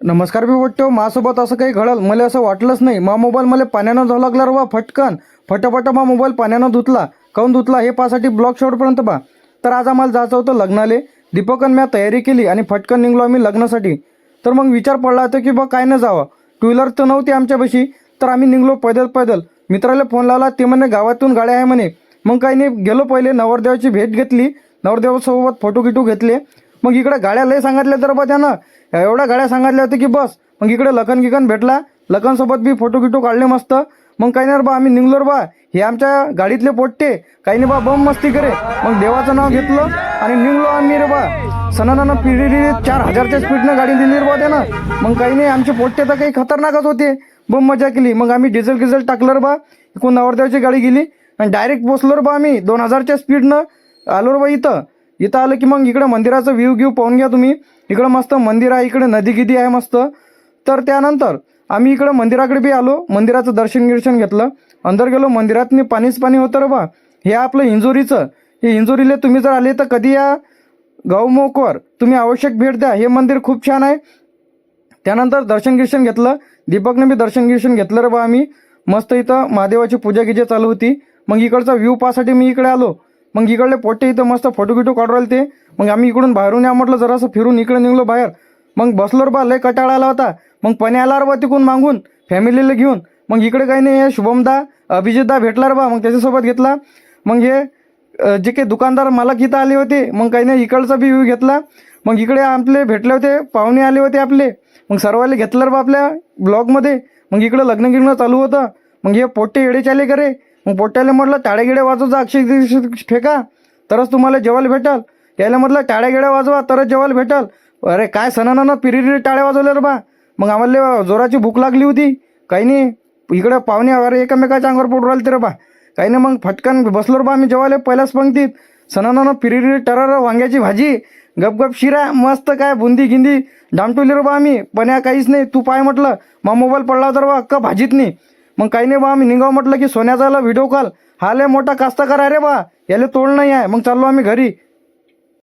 नमस्कार मी वाटतो माझ्यासोबत असं काही घडल मला असं वाटलंच नाही. मा मोबाईल मला पाण्यानं धुवा लागला रे फटकन. फटाफट मा मोबाईल पाण्यानं धुतला. काऊन धुतला? हे पासाठी ब्लॉक शेवटपर्यंत पहा. तर आज आम्हाला जायचं होतं लग्नाले. दीपकन म्या तयारी केली आणि फटकन निघलो आम्ही लग्नासाठी. तर मग विचार पडला होता की बा काय न जावं. टू व्हीलर तर नव्हती आमच्यापाशी तर आम्ही निघलो पैदल पैदल. मित्राला फोन लावला ते म्हणे गावातून गाड्या आहे म्हणे. मग काही नाही गेलो पहिले नवरदेवाची भेट घेतली. नवरदेवासोबत फोटो गिटू घेतले. मग इकडे गाड्या लय सांगितल्या तर बा त्यानं. एवढ्या गाड्या सांगितल्या होत्या की बस. मग इकडे लखन गिकन भेटला. लखनसोबत बी फोटो गिटो काढले मस्त. मग काही नाही रे बा आम्ही निघलो बा. हे आमच्या गाडीतले पोट्टे. काही नाही बा बम मस्ती करे. मग देवाचं नाव घेतलं आणि निघलो आम्ही रे बा. सणानं पिढी चार हजारच्या स्पीडनं गाडी दिली रे बा त्यानं. मग काही नाही आमचे पोट्टे तर काही खतरनाकच होते. बम मजा केली. मग आम्ही डिझेल गिझेल टाकलं रे बा. इकडून नवरदेवाची गाडी गेली. आणि डायरेक्ट पोचलो रे बा आम्ही. दोन हजारच्या स्पीडनं आलो रे बा इथं. इथं आलं की मग इकडं मंदिराचं व्ह्यू घेऊ पाहून घ्या तुम्ही. इकडं मस्त मंदिर आहे इकडे नदी गिदी आहे मस्त. तर त्यानंतर आम्ही इकडं मंदिराकडे बी आलो मंदिराचं दर्शन गिर्शन घेतलं. अंदर गेलो मंदिरातनी पाणीच पाणी होतं रे बा. हे आपलं इंजोरीचं हे इंजोरीला तुम्ही जर आले तर कधी या गौमुखवर तुम्ही आवश्यक भेट द्या. हे मंदिर खूप छान आहे. त्यानंतर दर्शन गिर्शन घेतलं. दीपकने बी दर्शन गिर्शन घेतलं रे बा आम्ही. मस्त इथं महादेवाची पूजा गिजा चालू होती. मग इकडचा व्ह्यू पाहासाठी मी इकडे आलो. मग इकडले पोट्टे इथं मस्त फोटो गिटो काढू राहिले ते मग आम्ही इकडून बाहेरून या म्हटलं जरासं फिरून इकडे निघलो बाहेर. मग बसलो बा लय कटाळा आला होता. मग पणे आला रे बा तिकून मागून फॅमिलीला घेऊन. मग इकडे काही नाही हे शुभमदा अभिजितदा भेटला बा मग त्याच्यासोबत घेतला. मग हे जे काही दुकानदार मालक इथं आले होते मग काही नाही इकडचा बी व्ह्यू घेतला. मग इकडे आपले भेटले होते पाहुणे आले होते आपले. मग सर्वाले घेतलं रे बा आपल्या ब्लॉगमध्ये मग इकडं लग्न गिग्न चालू होतं. मग हे पोट्टे येडे चाले करे. मग पोट्याला म्हटलं टाळे वाजवचा वाजवजा अक्षय दिवशी ठेका तरच तुम्हाला जेवायला भेटाल. यायला म्हटलं टाळ्या गिड्या वाजवा तरच जेवायला भेटाल. अरे काय सणानं पिरिरी टाळ्या वाजवल्या रे बा. मग आम्हाला जोराची भूक लागली होती. काही नाही इकडं पाहुणे अरे एकमेकाच्या अंगावर पोट राहिले तर रे बा. काही नाही मग फटकन बसलो रे बा आम्ही जेवायला पहिल्याच पंक्तीत. सणानं पिरिरी टरार वांग्याची भाजी गपगप शिरा मस्त काय बुंदी गिंदी डामटुली रे बा आम्ही. पण या काहीच नाही तू पाय म्हटलं मग मोबाईल पडला तर बा अक्का भाजीत नाही मग काही नाही बा आम्ही निघाव म्हटलं की सोन्याचा व्हिडिओ कॉल हा लय मोठा कास्तकार आहे रे बा. याला तोड नाही आहे. मग चाललो आम्ही घरी.